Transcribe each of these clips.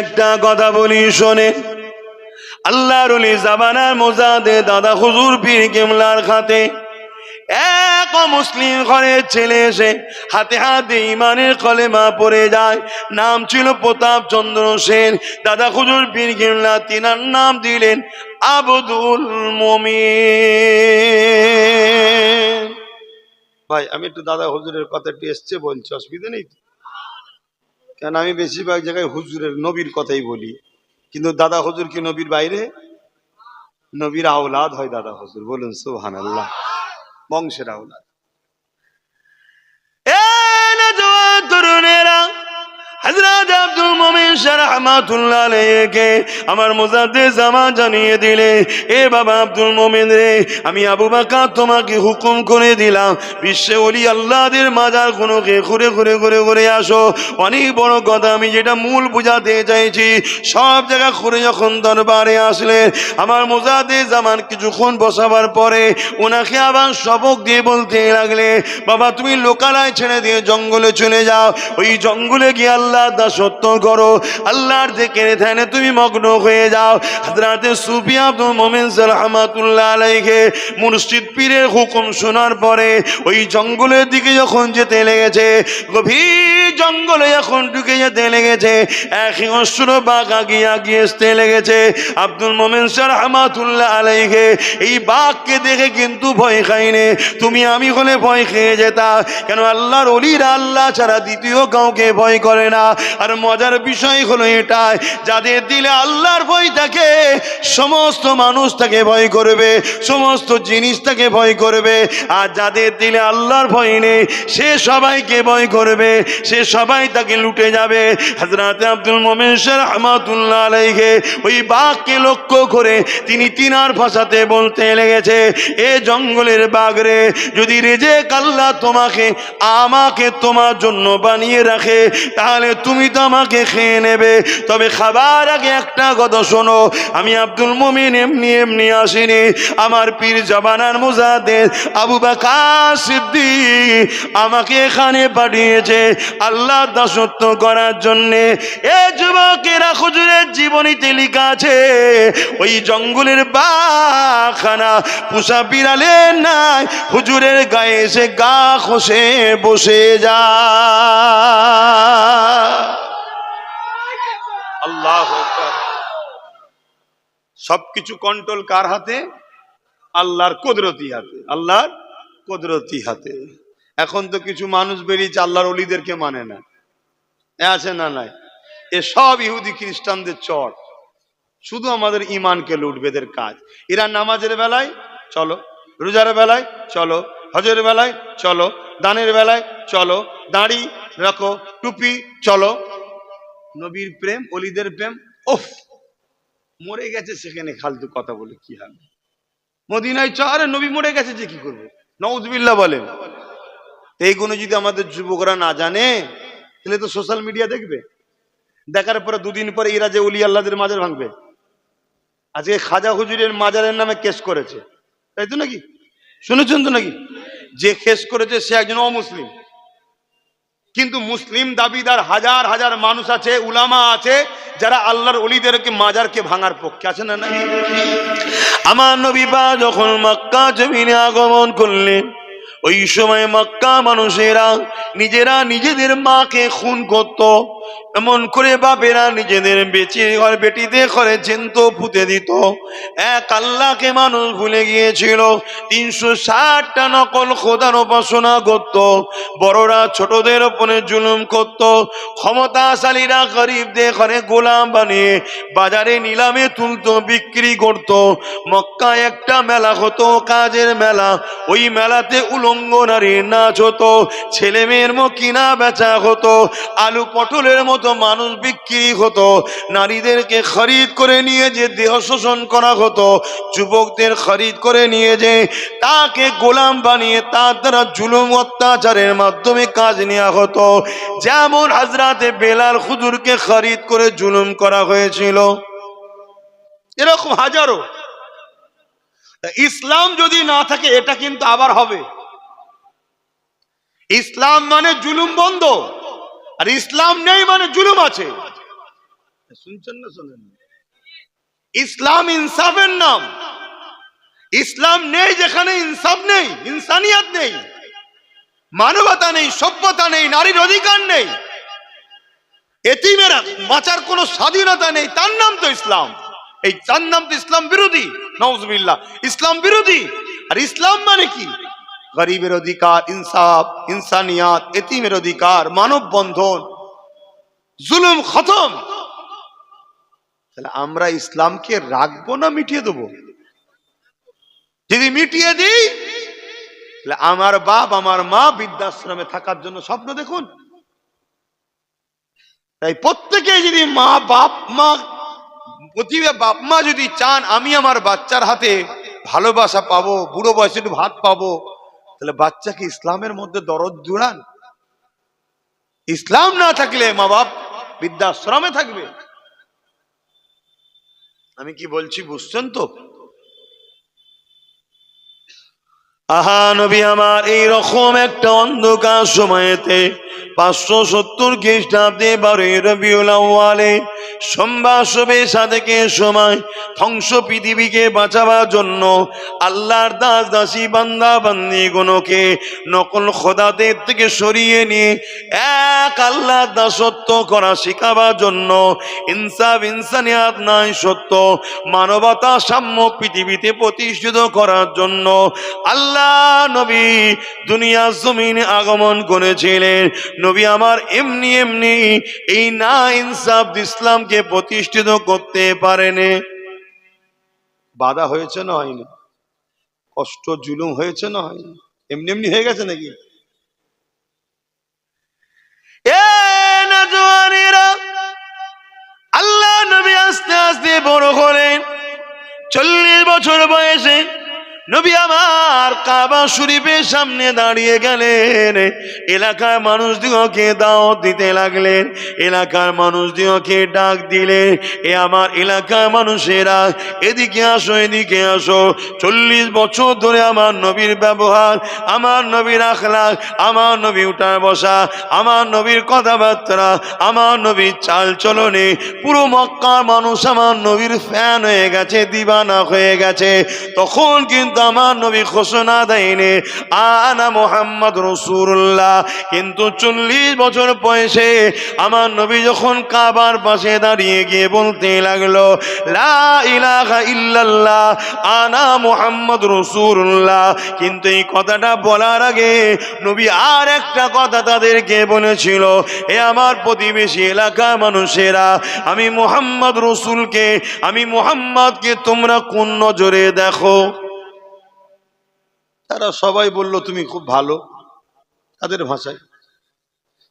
একটা কথা বলি, শোনে। আল্লাহর অলি জাবানার মোজাদে দাদা হুজুর পীর কেমলার খাতে। এক মুসলিম ঘরের ছেলে এসে হাতে হাতে ইমানের কলেমা পড়ে যায়। নাম ছিল প্রতাপ চন্দ্র সেন। দাদা হুজুর পীর কেমলা তিনার নাম দিলেন আবদুল মমি ভাই, আমি একটু দাদা হুজুরের কথাটি এসছে বলছি, অসুবিধা নেই তো? কেন আমি বেশিরভাগ জায়গায় হুজুরের নবীর কথাই বলি। কিন্তু দাদা হুজুর কি নবীর বাইরে? নবীর আওলাদ হয় দাদা হুজুর, বলুন সুহান আল্লাহ বংশের আওলাদ। তরুণেরা হযরত আব্দুল মুমিন রাহমাতুল্লাহ আলাইহিকে আমার মুজাদ্দিদ জামা জানিয়ে দিলে, এ বাবা আব্দুল মুমিন রে, আমি আবু বকর তোমাকে হুকুম করে দিলাম, বিশ্বে ওলি আল্লাহদের মাজার গুলোকে ঘুরে ঘুরে ঘুরে ঘুরে আসো। অনেক বড় কথা, আমি যেটা মূল বুঝাতে চাইছি, সব জায়গা ঘুরে যখন দরবারে আসলে, আমার মুজাদ্দিদ জামান কিছুক্ষণ বসাবার পরে ওনাকে আবার সবক দিয়ে বলতে লাগলে, বাবা, তুমি লোকালয় ছেড়ে দিয়ে জঙ্গলে চলে যাও। ওই জঙ্গলে গিয়ে আল্লাহ দাসত্ব করো। আল্লাহর থেকে ধ্যানে তুমি মগ্ন হয়ে যাও। হাজরাতে সুফি আব্দুল মোমেন রহমাতুল্লাহ আলাইকে মুর্শিদ পীরের হুকুম শোনার পরে ওই জঙ্গলের দিকে যখন যেতে লেগেছে, গভীর জঙ্গলে যখন ঢুকে যেতে লেগেছে এক অশ্র বাঘ আগিয়ে আগিয়ে আসতে লেগেছে। আব্দুল মোমেন রহমাতুল্লাহ আলাইকে এই বাঘকে দেখে কিন্তু ভয় খাইনে তুমি আমি হলে ভয় খেয়ে যেতা। কেন আল্লাহর অলিরা আল্লাহ ছাড়া দ্বিতীয় কাউকে ভয় করে না? আর মজার বিষয় হলো এটাই, যাদের দিলে আল্লাহর ভয় থাকে, সমস্ত মানুষ তাকে ভয় করবে, সমস্ত জিনিস তাকে ভয় করবে, আর যাদের দিলে আল্লাহর ভয় নেই, সে সবাইকে ভয় করবে, সে সবাই তাকে লুটে যাবে। হাজরাতে আব্দুল মোমেন রহমাতুল্লাহ আলাইকে ওই বাঘকে লক্ষ্য করে তিনি তিনার ভাষাতে বলতে লেগেছে, এ জঙ্গলের বাঘ রে, যদি রেজে কাল্লা তোমাকে, আমাকে তোমার জন্য বানিয়ে রাখে, তাহলে তুমি তো আমাকে খেয়ে নেবে। তবে খাবার আগে একটা কথা শোনো, আমি আব্দুল মুমিন এমনি এমনি আসিনি। আমার পীর জবানার মুজাদের আবু বাকার সিদ্দি আমাকে এখানে পাঠিয়েছে আল্লাহ দাসত্ব করার জন্যে। এ যুবকেরা খুজুরের জীবনীতে লেখা আছে, ওই জঙ্গলের বাখানা পুষা বিড়ালে নাই, হুজুরের গায়ে এসে গা খসে বসে যা আল্লাহ সবকিছু কন্ট্রোল কার হাতে? আল্লাহর কুদরতি হাতে। আল্লাহর কুদরতি হাতে। এখন তো কিছু মানুষ বেরিয়েছে, আল্লাহর অলিদেরকে মানে না। আছে না নাই? এ সব ইহুদি খ্রিস্টানদের চট শুধু আমাদের ইমানকে লুটবে এদের কাজ। এরা নামাজের বেলায় চলো, রোজার বেলায় চলো, হজের বেলায় চলো দানের বেলায় চলো, দাড়ি রাখো, টুপি, চলো। নবীর প্রেম, অলিদের প্রেম ওফ মরে গেছে সেখানে খালতু কথা বলে কি হবে মদিনায় চ আরে নবী মরে গেছে যে কি করবে? নওজবিল্লা বলেন। এইগুলো যদি আমাদের যুবকরা না জানে, তাহলে তো সোশ্যাল মিডিয়া দেখবে। দেখার পরে দুদিন পরে এরা যে উলি আল্লাহদের মাজার ভাঙবে। আজকে খাজা হুজুরের মাজারের নামে কেস করেছে। তাই তো নাকি? শুনেছেন তো নাকি? যে শেষ করেছে সে একজন অমুসলিম। কিন্তু মুসলিম দাবিদার হাজার হাজার মানুষ আছে, উলামা আছে, যারা আল্লাহর অলিদেরকে মাজারকে ভাঙার পক্ষে আছে না নাই? আমার নবী বা যখন মক্কা জমিনে আগমন করলেন ওই সময় মক্কা মানুষেরা নিজেরা নিজেদের মাকে খুন করত। এমন করে বাপেরা নিজেদের বেঁচে ঘর বেটিতে ঘরে জেন্ত পুঁতে দিত। এক আল্লাহকে মানুষ ভুলে গিয়েছিল, তিনশো ষাটটা নকল খোদার উপাসনা করত। বড়রা ছোটদের ওপরে জুলুম করত। ক্ষমতাশালীরা গরিবদের ঘরে গোলাম বানিয়ে বাজারে নিলামে তুলতো, বিক্রি করত। মক্কা একটা মেলা হতো, কাজের মেলা। ওই মেলাতে উলঙ্গ নারীর নাচ হতো ছেলে মেয়ের মো কিনা বেচা হতো, আলু পটলের মতো মানুষ বিক্রি হতো, নারীদেরকে খরিদ করে নিয়ে যে দেহ শোষণ করা হতো, যুবকদের খরিদ করে নিয়ে যে তাকে গোলাম বানিয়ে তার দ্বারা জুলুম অত্যাচারের মাধ্যমে কাজ নেওয়া হতো। যেমন হাজরাতে বেলাল হুজুরকে খরিদ করে জুলুম করা হয়েছিল। এরকম হাজারো। ইসলাম যদি না থাকে, এটা কিন্তু আবার হবে। ইসলাম মানে জুলুম বন্ধ। আর ইসলাম নেই মানে জুলুম আছে। শুনছেন না শোনেন? ইসলাম ইনসাফের নাম। ইসলাম নেই যেখানে ইনসাফ নেই ইনসানিয়াত নেই। মানবতা নেই সভ্যতা নেই নারীর অধিকার নেই। এতিমের বাঁচার কোনো স্বাধীনতা নেই তার নাম তো ইসলাম। এই তার নাম তো ইসলাম বিরোধী নওজবিল্লাহ ইসলাম বিরোধী আর ইসলাম মানে কি? গরিবের অধিকার, ইনসাফ, ইনসানিয়াত, এতিমের অধিকার, মানব বন্ধন, জুলুম খতম। তাহলে আমরা ইসলামকে রাখব না মিটিয়ে দেবো? যদি মিটিয়ে দিই, তাহলে আমার বাপ, আমার মা বৃদ্ধাশ্রমে থাকার জন্য স্বপ্ন দেখুন। তাই প্রত্যেকে যদি মা, বাপ, মা প্রতিভা বাপ, মা যদি চান, আমি আমার বাচ্চার হাতে ভালোবাসা পাবো, বুড়ো বয়সে একটু ভাত পাবো তাহলে বাচ্চাকে ইসলামের মধ্যে দরদ জুড়ান। ইসলাম না থাকলে মা বাপ বৃদ্ধাশ্রমে থাকবে। আমি কি বলছি বুঝছেন তো? আহা নবী আমার, এই রকম একটা অন্ধকার সময়েতে পাঁচশো সত্তর খ্রিস্টাব্দে বারোই রবিউল সোমবার শোবে সাদেকের সময় ধ্বংস পৃথিবীকে বাঁচাবার জন্য আল্লাহর দাস দাসী বান্দা বান্দি গুলোকে নকল খোদাদের থেকে সরিয়ে নিয়ে এক আল্লাহ দাসত্ব করা শেখাবার জন্য ইনসাফ ইনসানিয়াত নাই সত্য মানবতা সাম্য পৃথিবীতে প্রতিষ্ঠিত করার জন্য আল্লাহ নবী দুনিয়া জমিনে আগমন করেছিলেন। নবী আমার এমনি এমনি এই না ইনসাফ ইসলামকে প্রতিষ্ঠিত করতে পারেনি। বাধা হয়েছে না হয়নি? কষ্ট জুলুম হয়েছে না হয়নি? এমনি এমনি হয়ে গেছে নাকি? আল্লাহ নবী আস্তে আস্তে বড় করেন চল্লিশ বছর বয়সে নবী আমার কাবা শরীফের সামনে দাঁড়িয়ে গেলেন। এলাকার মানুষদিগকে দাওয়াত দিতে লাগলেন। এলাকার মানুষদিগকে ডাক দিলেন, এ আমার এলাকার মানুষেরা, এদিকে আসো এদিকে আসো। চল্লিশ বছর ধরে আমার নবীর ব্যবহার, আমার নবীর আখলাক আমার নবী উঠার বসা, আমার নবীর কথাবার্তা, আমার নবীর চাল চলনে। পুরো মক্কার মানুষ আমার নবীর ফ্যান হয়ে গেছে, দিবানা হয়ে গেছে। তখন কিন্তু আমার নবী ঘোষণা দেয়নি। আনা মোহাম্মদ রসুল্লাহ। কিন্তু চল্লিশ বছর বয়সে আমার নবী যখন কাবার পাশে দাঁড়িয়ে গিয়ে বলতে লাগল, লা ইলাহা ইল্লাল্লাহ, আনা মোহাম্মদ রসুল্লাহ। কিন্তু এই কথাটা বলার আগে নবী আর একটা কথা তাদেরকে বলেছিল, এ আমার প্রতিবেশী এলাকার মানুষেরা, আমি মোহাম্মদ রসুলকে, আমি মোহাম্মদকে তোমরা কোন নজরে দেখো? তারা সবাই বলল, তুমি খুব ভালো তাদের ভাষায়।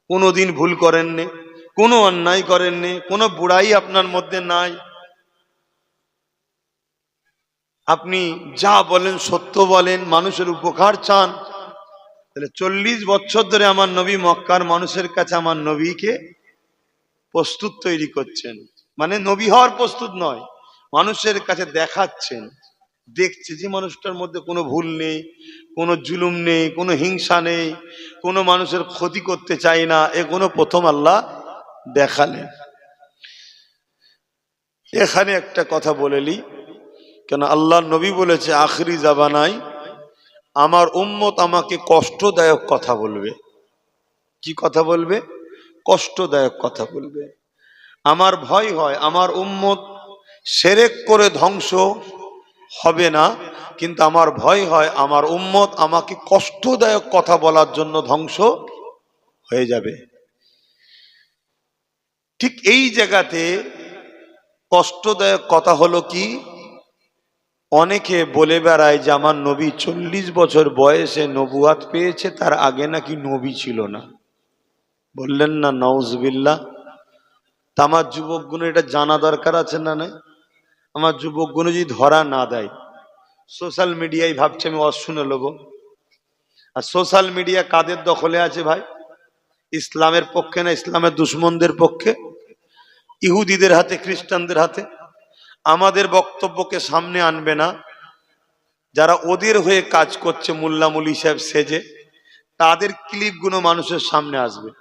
কোনোদিন ভুল করেননি, কোনো অন্যায় করেননি, কোনো বুড়াই আপনার মধ্যে নাই। আপনি যা বলেন, সত্য বলেন, মানুষের উপকার চান। তাহলে চল্লিশ বছর ধরে আমার নবী মক্কার মানুষের কাছে আমার নবীকে প্রস্তুত তৈরি করছেন। মানে নবী হওয়ার প্রস্তুত নয়, মানুষের কাছে দেখাচ্ছেন। দেখছে যে মানুষটার মধ্যে কোনো ভুল নেই, কোনো জুলুম নেই, কোনো হিংসা নেই, কোনো মানুষের ক্ষতি করতে চাই না, এ কোনো প্রথম আল্লাহ দেখালেন। এখানে একটা কথা বলেলি কেন আল্লাহ নবী বলেছে, আখরি জাবানায় আমার উম্মত আমাকে কষ্টদায়ক কথা বলবে। কি কথা বলবে? কষ্টদায়ক কথা বলবে। আমার ভয় হয়, আমার উম্মত সেরেক করে ধ্বংস হবে না, কিন্তু আমার ভয় হয়, আমার উম্মত আমাকে কষ্টদায়ক কথা বলার জন্য ধ্বংস হয়ে যাবে। ঠিক এই জায়গাতে কষ্টদায়ক কথা হলো কি? অনেকে বলে বেড়ায় যে আমার নবী চল্লিশ বছর বয়সে নবুয়াত পেয়েছে, তার আগে নাকি নবী ছিল না। বললেন না নওজবিল্লা তা আমার যুবকগুলো এটা জানা দরকার আছে না নাই? আমার যুবকগুলো যদি ধরা না দেয় সোশ্যাল মিডিয়ায় ভাবছে আমি অশুনে লোব আর সোশ্যাল মিডিয়া কাদের দখলে আছে ভাই? ইসলামের পক্ষে না ইসলামের দুশ্মনদের পক্ষে? ইহুদিদের হাতে, খ্রিস্টানদের হাতে? আমাদের বক্তব্যকে সামনে আনবে না? যারা ওদের হয়ে কাজ করছে মোল্লামুলি সাহেব সেজে, তাদের ক্লিপগুলো মানুষের সামনে আসবে।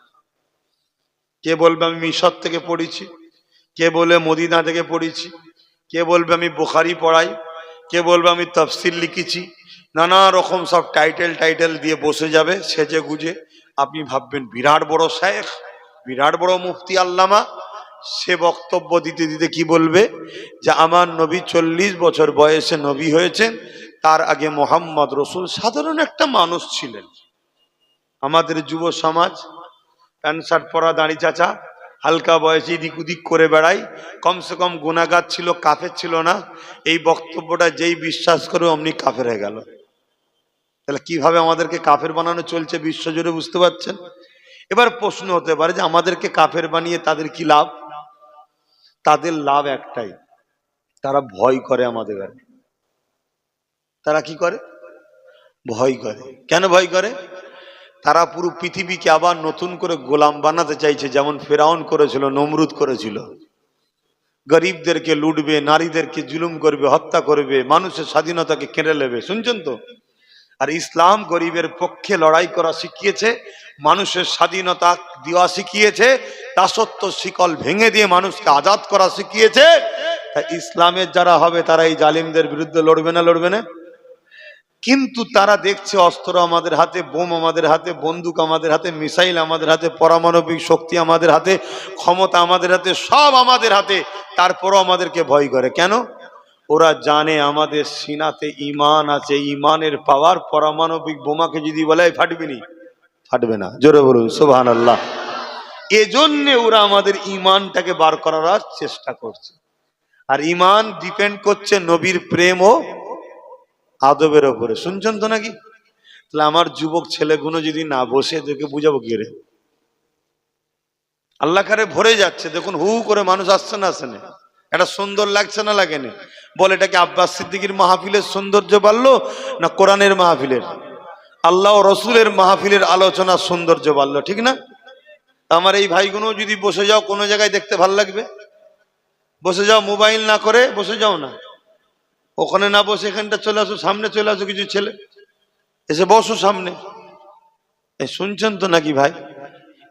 কে বলবে আমি মিশর থেকে পড়েছি? কে বলে মদিনা থেকে পড়েছি? কে বলবে আমি বুখারি পড়াই? কে বলবে আমি তফসিল লিখেছি? নানা রকম সব টাইটেল টাইটেল দিয়ে বসে যাবে, সেজে গুজে। আপনি ভাববেন, বিরাট বড় শেখ, বিরাট বড় মুফতি আল্লামা। সে বক্তব্য দিতে দিতে কি বলবে? যে আমার নবী চল্লিশ বছর বয়সে নবী হয়েছেন, তার আগে মোহাম্মদ রসুল সাধারণ একটা মানুষ ছিলেন। আমাদের যুব সমাজ, প্যান্ট শার্ট পরা দাঁড়ি চাচা হালকা বয়সে এদিক উদিক করে বেড়াই। কমসে কম গুণাগার ছিল, কাফের ছিল না। এই বক্তব্যটা যেই বিশ্বাস করে অমনি কাফের হয়ে গেল। তাহলে কীভাবে আমাদেরকে কাফের বানানো চলছে বিশ্বজুড়ে বুঝতে পারছেন? এবার প্রশ্ন হতে পারে যে আমাদেরকে কাফের বানিয়ে তাদের কি লাভ? তাদের লাভ একটাই, তারা ভয় করে আমাদের তারা কি করে? ভয় করে। কেন ভয় করে? তারা পুরো পৃথিবীকে আবার নতুন করে গোলাম বানাতে চাইছে, যেমন ফেরাউন করেছিল, নমরুদ করেছিল। গরিবদেরকে লুটবে, নারীদেরকে জুলুম করবে, হত্যা করবে, মানুষের স্বাধীনতাকে কেড়ে নেবে, শুনছেন তো? আর ইসলাম গরিবের পক্ষে লড়াই করা শিখিয়েছে, মানুষের স্বাধীনতা দেওয়া শিখিয়েছে দাসত্ব শিকল ভেঙে দিয়ে মানুষকে আজাদ করা শিখিয়েছে। ইসলামের যারা হবে, তারা এই জালিমদের বিরুদ্ধে লড়বে না লড়বে না? কিন্তু তারা দেখছে অস্ত্র আমাদের হাতে, বোম আমাদের হাতে, বন্দুক আমাদের হাতে, মিসাইল আমাদের হাতে, পরমাণবিক শক্তি আমাদের হাতে, ক্ষমতা আমাদের হাতে, সব আমাদের হাতে। তারপরও আমাদেরকে ভয় করে। কেন? ওরা জানে আমাদের সিনাতে ইমান আছে। ইমানের পাওয়ার পরমাণবিক বোমাকে যদি বলে, "এই, ফাটবে নি। জোরে বলুন সুবহান আল্লাহ এজন্যে ওরা আমাদের ইমানটাকে বার করার চেষ্টা করছে। আর ইমান ডিপেন্ড করছে নবীর প্রেম ও আদবের ওপরে। শুনছেন তো নাকি? তাহলে আমার যুবক ছেলেগুলো যদি না বসে, এদেরকে বুঝাবো কি রে? আল্লাহ কারে ভরে যাচ্ছে। দেখুন, হু করে মানুষ আসছে না আসে না এটা সুন্দর লাগছে না লাগে না বলে এটাকে আব্বাস সিদ্দিকির মাহফিলের সৌন্দর্য বাড়লো না কোরআনের মাহফিলের? আল্লাহ রসুলের মাহফিলের আলোচনা সৌন্দর্য বাড়লো, ঠিক না? আমার এই ভাইগুলো যদি বসে যাও, কোনো জায়গায় দেখতে ভালো লাগবে? বসে যাও, মোবাইল না করে বসে যাও না। ওখানে না বসে এখানটা চলে আসো, সামনে চলে আসো কিছু ছেলে। এসে বসো সামনে। এ, শুনছেন তো নাকি ভাই?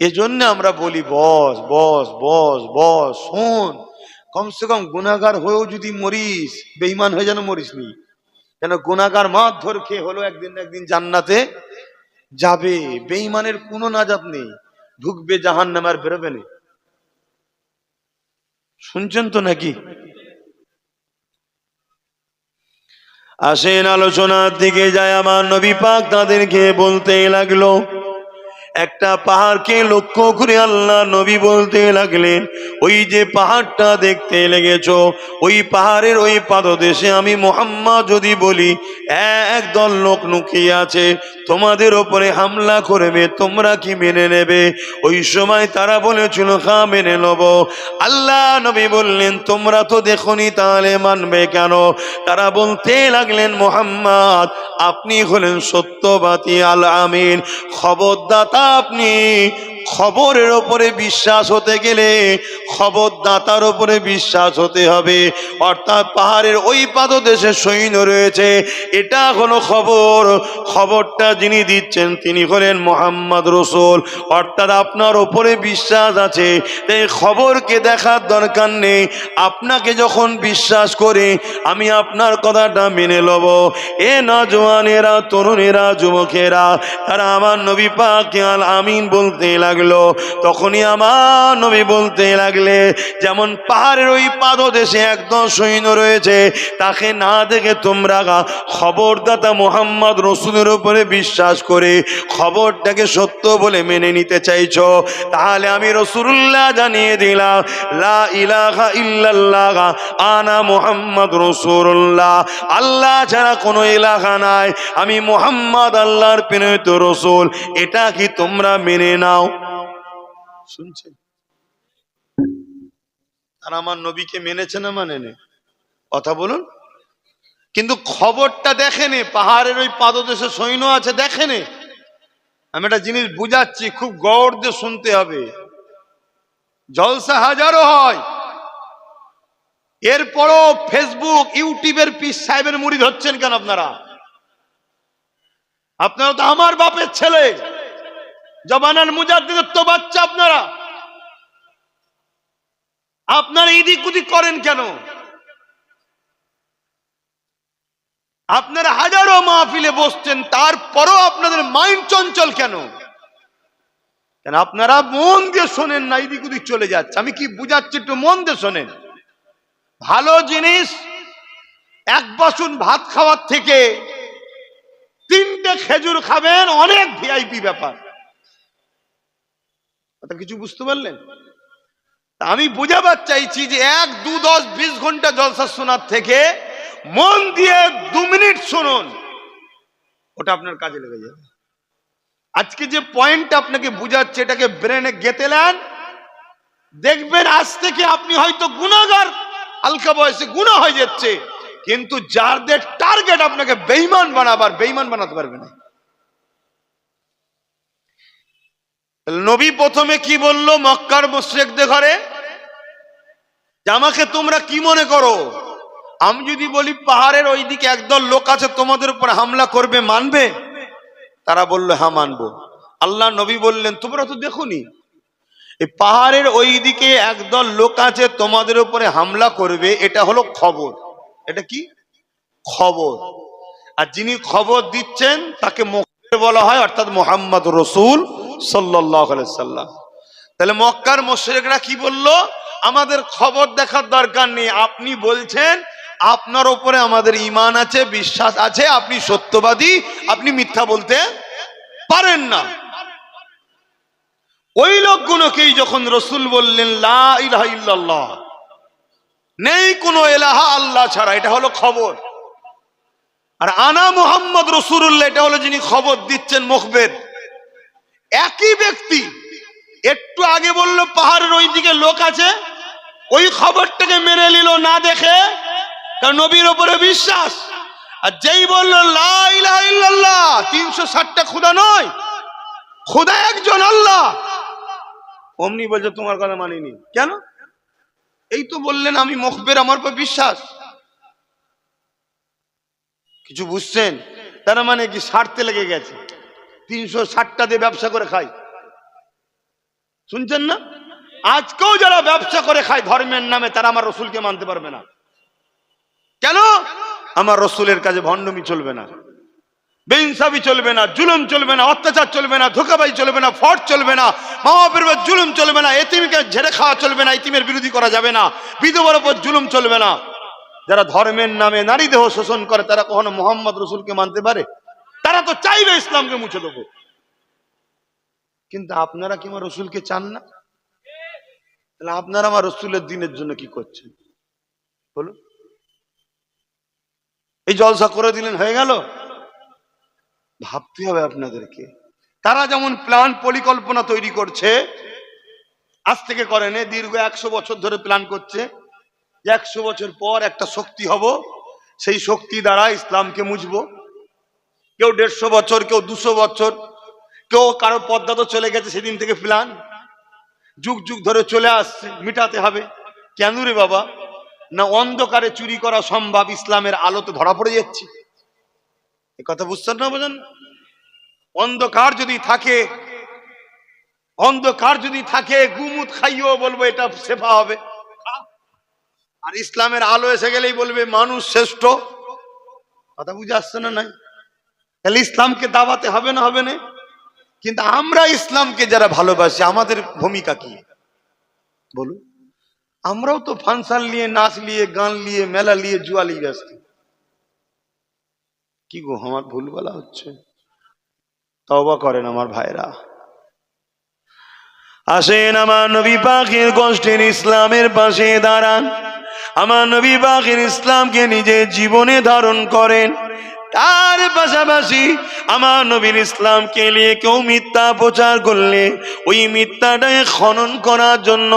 এজন্য আমরা বলি, বস বস বস বস, শোন। কমসে কম গুণাগার হয়েও যদি মরিস বেইমান হয়ে যেন মরিস নি কেন গুণাগার মাঠ ধর খেয়ে হলো একদিন একদিন জান্নাতে যাবে। বেইমানের কোনো নাজাত নেই। ঢুকবে জাহান নামার বেরোবে না। শুনছেন তো নাকি? আসেন আলোচনার দিকে যায়। আমার নবী পাক তাদেরকে বলতে লাগল একটা পাহাড়কে লক্ষ্য করে আল্লাহ নবী বলতে লাগলেন, ওই যে পাহাড়টা দেখতে লেগেছ, ওই পাহাড়ের ওই পাদদেশে আমি মোহাম্মদ যদি বলি একদল লোক লুকিয়ে আছে, তোমাদের ওপরে হামলা করবে, তোমরা কি মেনে নেবে? ওই সময় তারা বলেছিল খা মেনে নেব। আল্লাহ নবী বললেন, তোমরা তো দেখনি, তাহলে মানবে কেন? তারা বলতে লাগলেন, মোহাম্মদ, আপনি হলেন সত্যবাদী আল আমিন, খবরদাতা আপনি খবরের ওপরে বিশ্বাস হতে গেলে খবরদাতার ওপরে বিশ্বাস হতে হবে। অর্থাৎ পাহাড়ের ওই পাদদেশে সৈন্য রয়েছে, এটা কোনো খবর। খবরটা যিনি দিচ্ছেন তিনি হলেন মোহাম্মদ রসুল। অর্থাৎ আপনার ওপরে বিশ্বাস আছে, তাই খবরকে দেখার দরকার নেই। আপনাকে যখন বিশ্বাস করে, আমি আপনার কথাটা মেনে লব। এ নজওয়ানেরা তরুণেরা, যুবকেরা, তারা আমার নবী পাকে আল আমিন বলতে লাগল। তখনই আমার নবী বলতে লাগলে, যেমন পাহাড়ের ওই পাদদেশে একদম সৈন্য রয়েছে, তাকে না দেখে তোমরা খবরদাতা মোহাম্মদ রসুলের উপরে বিশ্বাস করে খবরটাকে সত্য বলে মেনে নিতে চাইছ। তাহলে আমি রসুল্লাহ জানিয়ে দিলাম, লা ইলাহা ইল্লাল্লাহ আনা মোহাম্মদ রসুল্লাহ আল্লাহ ছাড়া কোনো এলাকা নাই। আমি মোহাম্মদ আল্লাহর প্রেরিত রসুল। এটা কি তোমরা মেনে নাও? শুনছেন? আর আমার নবীকে মেনেছে না মানেনি? কথা বলুন। কিন্তু খবরটা দেখেনি, পাহাড়ের ওই পাদদেশে সৈন্য আছে দেখেনি? আমি একটা জিনিস বুঝাচ্ছি, খুব গৌর দিয়ে শুনতে হবে। জলসা হাজারো হয়। এরপরও ফেসবুক ইউটিউবের পিস সাহেবের মুড়ি ধরছেন কেন আপনারা? আপনারা তো আমার বাপের ছেলে। জবানার মুজাদ্দিদের তো বাচ্চা আপনারা। আপনারা এদিক ওদিক করেন কেন? আপনারা হাজারো মাহফিলে বসছেন, তারপরও আপনাদের মাইন্ড চঞ্চল কেন? কেন আপনারা মন দিয়ে শোনেন না এদিক ওদিক চলে যাচ্ছে। আমি কি বুঝাচ্ছি একটু মন দিয়ে শোনেন। ভালো জিনিস, এক বাসন ভাত খাওয়ার থেকে তিনটে খেজুর খাবেন, অনেক ভিআইপি ব্যাপার। কথা কিছু বুঝতে পারলেন? আমি বোঝাবার চাইছি যে এক, দু, দশ, বিশ ঘণ্টা জলসা শোনার থেকে মন দিয়ে দু মিনিট শুনুন, ওটা আপনার কাজে লেগে যাবে। আজকে যে পয়েন্ট আপনাকে বুঝাচ্ছে, এটাকে ব্রেনে গেতেলেন দেখবেন আজ থেকে আপনি হয়তো গুণাগার, হালকা বয়সে গুণা হয়ে যাচ্ছে, কিন্তু যাদের টার্গেট আপনাকে বেইমান বানাবার বেইমান বানাতে পারবে না। নবী প্রথমে কি বলল মক্কার মুশ্রেকদের ঘরে? আমাকে তোমরা কি মনে করো? আমি যদি বলি পাহাড়ের ওইদিকে একদল লোক আছে, তোমাদের উপর হামলা করবে, মানবে? তারা বলল হ্যাঁ মানবো। আল্লাহ নবী বললেন, তোমরা তো দেখোনি। এই পাহাড়ের ওই দিকে একদল লোক আছে, তোমাদের উপরে হামলা করবে, এটা হলো খবর। এটা কি? খবর। আর যিনি খবর দিচ্ছেন, তাকে মুখবির বলা হয়, অর্থাৎ মোহাম্মদ রসুল। সাল্লাম। তাহলে মক্কার মোশরেকরা কি বলল? আমাদের খবর দেখার দরকার নেই। আপনি বলছেন, আপনার ওপরে আমাদের ইমান আছে, বিশ্বাস আছে, আপনি সত্যবাদী, আপনি মিথ্যা বলতে পারেন না। ওই লোকগুলোকেই যখন রসুল বললেন, লা ইলাহা ইল্লাল্লাহ, নেই কোনো এলাহা আল্লাহ ছাড়া, এটা হলো খবর। আর আনা মোহাম্মদ রসুল্লাহ এটা হলো যিনি খবর দিচ্ছেন মুখবের একই ব্যক্তি। একটু আগে বলল, পাহাড়ের ওই দিকে লোক আছে, ওই খবরটাকে মেনে নিল না দেখে নবীর ওপরে বিশ্বাস। আর যেই বলল তিনশো ষাটটা খুদা নয় খুদা একজন আল্লাহ। অমনি বলছে, তোমার কথা মানিনি। কেন? এই তো বললেন, আমি মুখবের, আমার উপর বিশ্বাস। কিছু বুঝছেন? তারা মানে কি সারতে লেগে গেছে? তিনশো ষাটটা দিয়ে ব্যবসা করে খায়। শুনছেন না? আজকেও যারা ব্যবসা করে খায়, ধর্মের নামে তারা আমার রসুলকে মানতে পারবে না। কেন? আমার রসুলের কাছে ভণ্ডমি চলবে না। বেইনসাবি চলবে না, জুলুম চলবে না, অত্যাচার চলবে না ধোকাবাই চলবে না ফট চলবে না মা বাপের উপর জুলুম চলবে না, এতিমকে ঝেড়ে খাওয়া চলবে না, এতিমের বিরোধী করা যাবে না, বিধবার উপর জুলুম চলবে না। যারা ধর্মের নামে নারী দেহ শোষণ করে, তারা কখনো মোহাম্মদ রসুলকে মানতে পারে? তারা তো চাইবে ইসলামকে মুছে দেবো। কিন্তু আপনারা কি আমার রসুলকে চান না? তাহলে আপনারা আমার রসুলের দিনের জন্য কি করছেন? বলুন। এই জলসা করে দিলেন, হয়ে গেল? ভাবতে হবে আপনাদেরকে। তারা যেমন প্ল্যান পরিকল্পনা তৈরি করছে, আজ থেকে করেন দীর্ঘ একশো বছর ধরে প্ল্যান করছে একশো বছর পর একটা শক্তি হব, সেই শক্তি দ্বারা ইসলামকে মুছবো। কেউ দেড়শো বছর, কেউ দুশো বছর, কেউ কারও পদ্মা তো চলে গেছে সেদিন থেকে প্ল্যান যুগ যুগ ধরে চলে আসছে, মিটাতে হবে। কেন রে বাবা? না অন্ধকারে চুরি করা সম্ভব, ইসলামের আলোতে ধরা পড়ে যাচ্ছে। এ কথা বুঝছেন না বোঝেন? অন্ধকার যদি থাকে, অন্ধকার যদি থাকে, গুমুত খাইও বলব এটা সেফা হবে। আর ইসলামের আলো এসে গেলেই বলবে, মানুষ শ্রেষ্ঠ। কথা বুঝে আসছে না নাই? তাহলে ইসলামকে দাবাতে হবে না হবে না? কিন্তু আমরা ইসলামকে যারা ভালোবাসি, আমাদের ভূমিকা কি? বলুন। আমরাও তো ফাংশন নিয়ে, নাচ নিয়ে, গান নিয়ে, মেলা নিয়ে, জুয়া নিয়ে ব্যস্ত। কি গো, আমার ভুল বলা হচ্ছে? তবা করেন আমার ভাইরা। আসেন আমার নবী পাখির গোষ্ঠীর ইসলামের পাশে দাঁড়ান। আমার নবী পাখির ইসলামকে নিজের জীবনে ধারণ করেন। তার পাশাপাশি আমার নবীর ইসলামকে নিয়ে কেউ মিথ্যা প্রচার করলে, ওই মিথ্যাটাকে খনন করার জন্য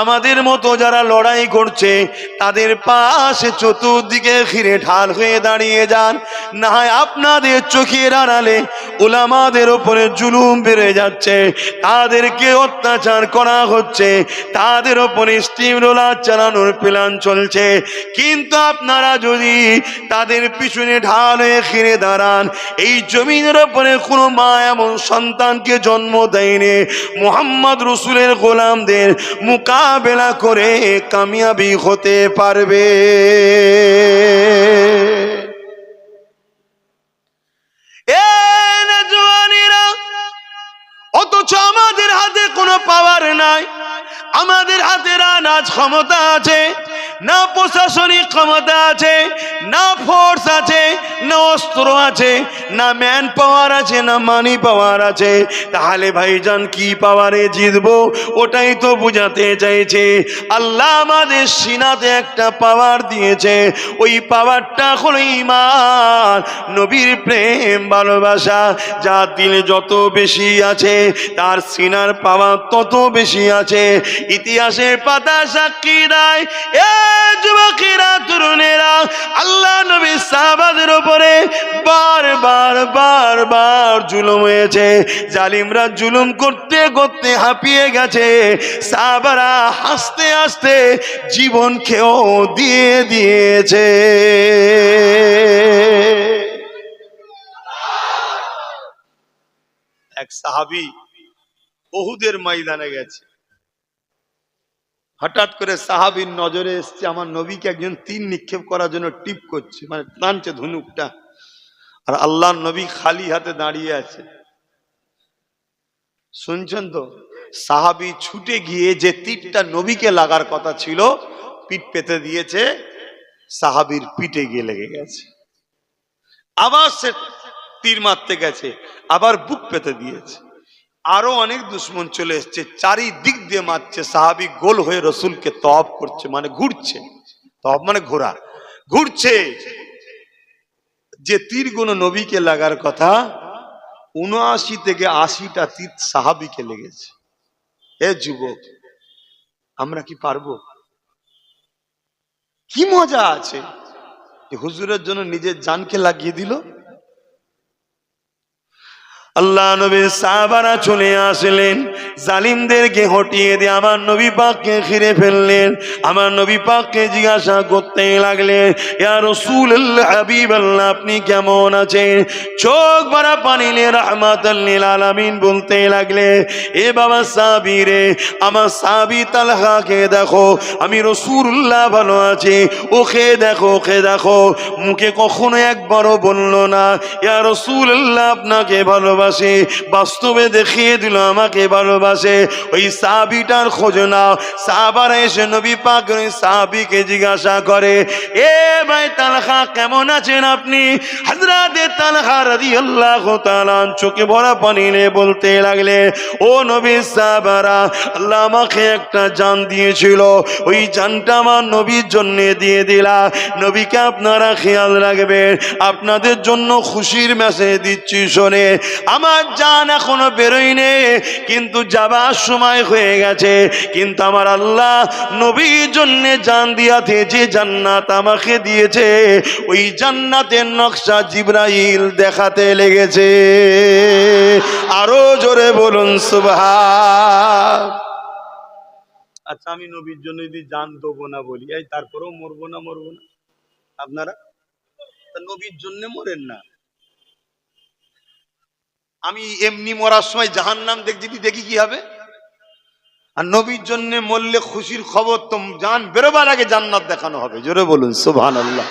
আমাদের মতো যারা লড়াই করছে, তাদের পাশে চতুর্দিকে ঘিরে ঢাল হয়ে দাঁড়িয়ে যান। না হয় আপনাদের চোখের আড়ালে ওলামাদের ওপরে জুলুম বেড়ে যাচ্ছে, তাদেরকে অত্যাচার করা হচ্ছে, তাদের ওপরে স্টিম রোলার চালানোর প্ল্যান চলছে। কিন্তু আপনারা যদি তাদের পিছনে ঢাল হয়ে ঘিরে দাঁড়ান। এই জমিনের ওপরে কোনো মা এমন সন্তানকে জন্ম দেয়নি। মোহাম্মদ রসুলের গোলামদের মোকাবেলা করে কামিয়াবি হতে পারবে। আমাদের হাতে কোনো পাওয়ার নাই। আমাদের হাতে নাচ ক্ষমতা আছে। না প্রশাসনিক ক্ষমতা আছে, না ফোর্স আছে, না অস্ত্র আছে, না ম্যান পাওয়ার আছে, না মানি পাওয়ার আছে। তাহলে ভাইজান কি পাওয়ারে জিতবো? ওটাই তো বুঝাতে চাইছে। আল্লাহ আমাদের সিনাতে একটা পাওয়ার দিয়েছে। ওই পাওয়ারটা হলো ইমান নবীর প্রেম, ভালোবাসা। যা দিলে যত বেশি আছে, তার সিনার পাওয়ার তত বেশি আছে। ইতিহাসের পাতা সাক্ষী দেয়, এ যুবকেরা, তরুণেরা, আল্লাহ নবী সাহাবাদের উপরে বার বার বার বার জুলুম হয়েছে। জালিমরা জুলুম করতে করতে হাঁপিয়ে গেছে। হাসতে হাসতে জীবন খেয়েও দিয়ে দিয়েছে। এক সাহাবি বহুদের ময়দানে গেছে। হঠাৎ করে সাহাবির নজরে এসছে, আমার নবীকে একজন তিন নিক্ষেপ করার জন্য টিপ করছে মানে টানছে ধনুকটা। আর আল্লাহ নবী খালি হাতে দাঁড়িয়ে আছে। শুনছেন তো? সাহাবি ছুটে গিয়ে যে তীরটা নবীকে লাগার কথা ছিল, পিঠ পেতে দিয়েছে, সাহাবির পিঠে গিয়ে লেগে গেছে। আবার সে তীর মারতে গেছে, আবার বুক পেতে দিয়েছে। আরও অনেক দুশ্মন চলে এসছে, চারিদিক দিয়ে মারছে, সাহাবি গোল হয়ে রসুলকে তব করছে মানে ঘুরছে। তপ মানে ঘোরা ঘুরছে। যে তীর তীরগুলো নবীকে লাগার কথা, উনআশি থেকে আশিটা তীর সাহাবিকে লেগেছে। এ যুবক, আমরা কি পারব? কি মজা আছে হুজুরের জন্য নিজের জানকে লাগিয়ে দিল? আল্লাহ নবী সাহাবারা চলে আসলেন। জালিমদেরকে হটিয়ে দিয়ে আমার নবী পাককে ঘিরে ফেললেন। আমার নবী পাককে জিজ্ঞাসা করতে লাগলেন ইয়া রাসূলুল্লাহ, হাবিবাল্লাহ, আপনি কেমন আছেন? চোখ ভরা পানি নিয়ে রাহমাতাল্লিল আলামিন বলতে লাগলে, এ বাবা সাহাবী রে, আমার সাহাবী তালহাকে দেখো, আমি রাসূলুল্লাহ ভালো আছি। ওকে দেখো ওকে দেখো। মুখে কখনো একবারও বলল না, ইয়া রাসূলুল্লাহ, আপনাকে ভালোবাসে, বাস্তবে দেখিয়ে দিল আমাকে ভালোবাসে। ওই সাহাবিটার খোঁজ নাও। সাহাবারা এসে নবী পাক ওই সাহাবিকে জিজ্ঞাসা করে, এ ভাই তালহা, কেমন আছেন আপনি? হাজরাতে তালহা রাদিয়াল্লাহু তাআলা চোখে ভরা পানি নিয়ে বলতে লাগলে, ও নবী সাহাবারা, আল্লাহ আমাকে একটা জান দিয়েছিল। ওই জানটা আমার নবীর জন্য দিয়ে দিলা। নবীকে আপনারা খেয়াল রাখবেন। আপনাদের জন্য খুশির মেসেজ দিচ্ছি, শোনে। আমার জান এখনও বেরোয়নি, কিন্তু যাবার সময় হয়ে গেছে। কিন্তু আমার আল্লাহ নবীর জন্য জান দিয়াতে যে জান্নাত আমাকে দিয়েছে, ওই জান্নাতের নকশা জিব্রাইল দেখাতে লেগেছে। আরও জোরে বলুন, সুবহান। আচ্ছা আমি নবীর জন্য যদি জান দেবো না বলি, এই তারপরেও মরবো না মরবো না? আপনারা? নবীর জন্য মরেন না। আমি এমনি মরার সময় জাহান নাম দেখ যদি দেখি কি হবে? আর নবীর জন্য মরলে খুশির খবর তো জান বেরোবার আগে জান্নাত দেখানো হবে, জোরে বলুন সুবহান আল্লাহ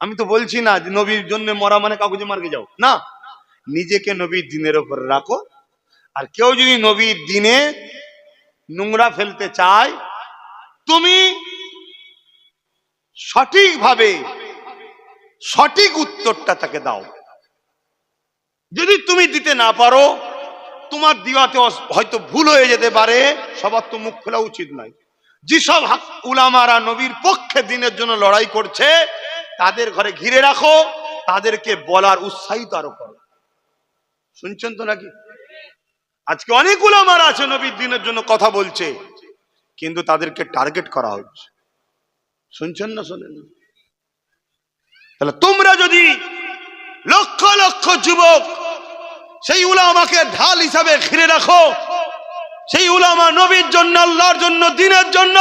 আমি তো বলছি না যে নবীর জন্য মরা মানে কাগজে মার্গে যাও, না। নিজেকে নবীর দিনের ওপর রাখো, আর কেউ যদি নবীর দিনে নোংরা ফেলতে চায়, তুমি সঠিকভাবে সঠিক উত্তরটা তাকে দাও। যদি তুমি দিতে না পারো, তোমার দিওয়াতে হয়তো ভুল হয়ে যেতে পারে, সবার তো মুখ খোলা উচিত নয়। যেসব উলামারা নবীর পক্ষে দিনের জন্য লড়াই করছে, তাদের ঘরে ঘিরে রাখো, তাদেরকে বলার উৎসাহিত আরও করো। শুনছেন তো নাকি? আজকে অনেক উলামারা আছে নবীর দিনের জন্য কথা বলছে, কিন্তু তাদেরকে টার্গেট করা হচ্ছে। শুনছেন না শোনেন? তাহলে তোমরা যদি লক্ষ লক্ষ যুবক, সেই উলামাকে ঢাল হিসাবে ঘিরে রাখো। সেই উলামা নবীর জন্য, আল্লাহর জন্য, দিনের জন্য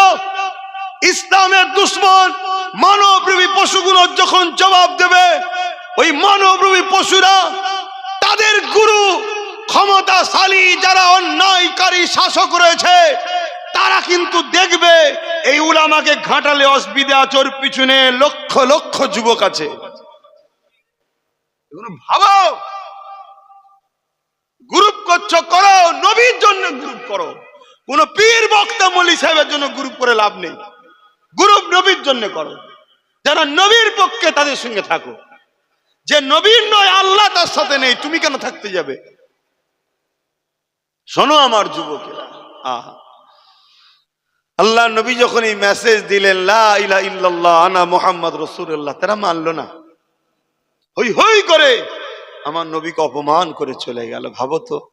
ইসলামের দুশ্মন মানবপ্রেমী পশুগুলো যখন জবাব দেবে, ওই মানবরূপী পশুরা তাদের গুরু, ক্ষমতাশালী যারা অন্যায়কারী শাসক রয়েছে, তারা কিন্তু দেখবে এই উলামাকে ঘাটালে অসুবিধা আচর পিছনে লক্ষ লক্ষ যুবক আছে। এগুলো ভাবো গ্রুপ করছ, করো, নবীর জন্য গ্রুপ করো। কোন পীর বক্তা মলি সাহেবের জন্য গ্রুপ করে লাভ নেই। গ্রুপ নবীর জন্য করো। যারা নবীর পক্ষে তাদের সঙ্গে থাকো। যে নবীর নয়, আল্লাহ তার সাথে নেই, তুমি কেন থাকতে যাবে? শোনো আমার যুবকেরা, আহা। আল্লাহ নবী যখন এই মেসেজ দিলেন, লা ইলাহা ইল্লাল্লাহ, আনা মোহাম্মদ রসুল্লাহ তারা মানলো না। হই হই করে আমার নবীকে অপমান করে চলে গেল। ভাবো তো,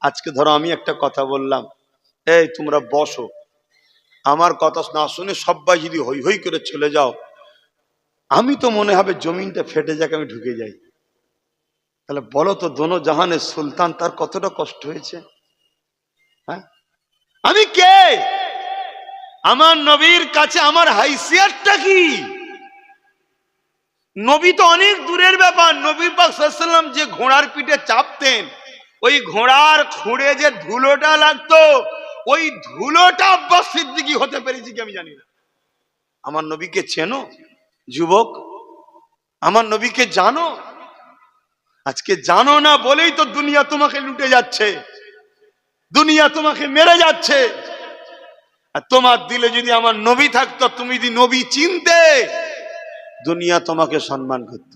আজকে ধরো আমি একটা কথা বললাম। এই তোমরা বসো। আমার কথা না শুনে সবাই যদি হই হই করে চলে যাও, আমি তো মনে হবে জমিনটা ফেটে যাক, আমি ঢুকে যাই। তাহলে বলো তো, দোনো জাহানের সুলতান তার কতটা কষ্ট হয়েছে? হ্যাঁ? আমি কে? আমার নবীর কাছে আমার হাইসিয়ারটা কি? নবী তো অনেক দূরের ব্যাপার। নবী পাক সাল্লাম যে ঘোড়ার পিঠে চাপতেন, ওই ঘোড়ার খুঁড়ে যে ধুলোটা লাগতো, ওই ধুলোটা আব্বাস সিদ্দিকি হতে পেরেছি কি আমি জানি না। আমার নবীকে চেনো, যুবক? আমার নবীকে জানো? আজকে জানো না বলেই তো দুনিয়া তোমাকে লুটে যাচ্ছে। দুনিয়া তোমাকে মেরে যাচ্ছে। আর তোমার দিলে যদি আমার নবী থাকতো, তুমি যদি নবী চিনতে দুনিয়া তোমাকে সম্মান করত।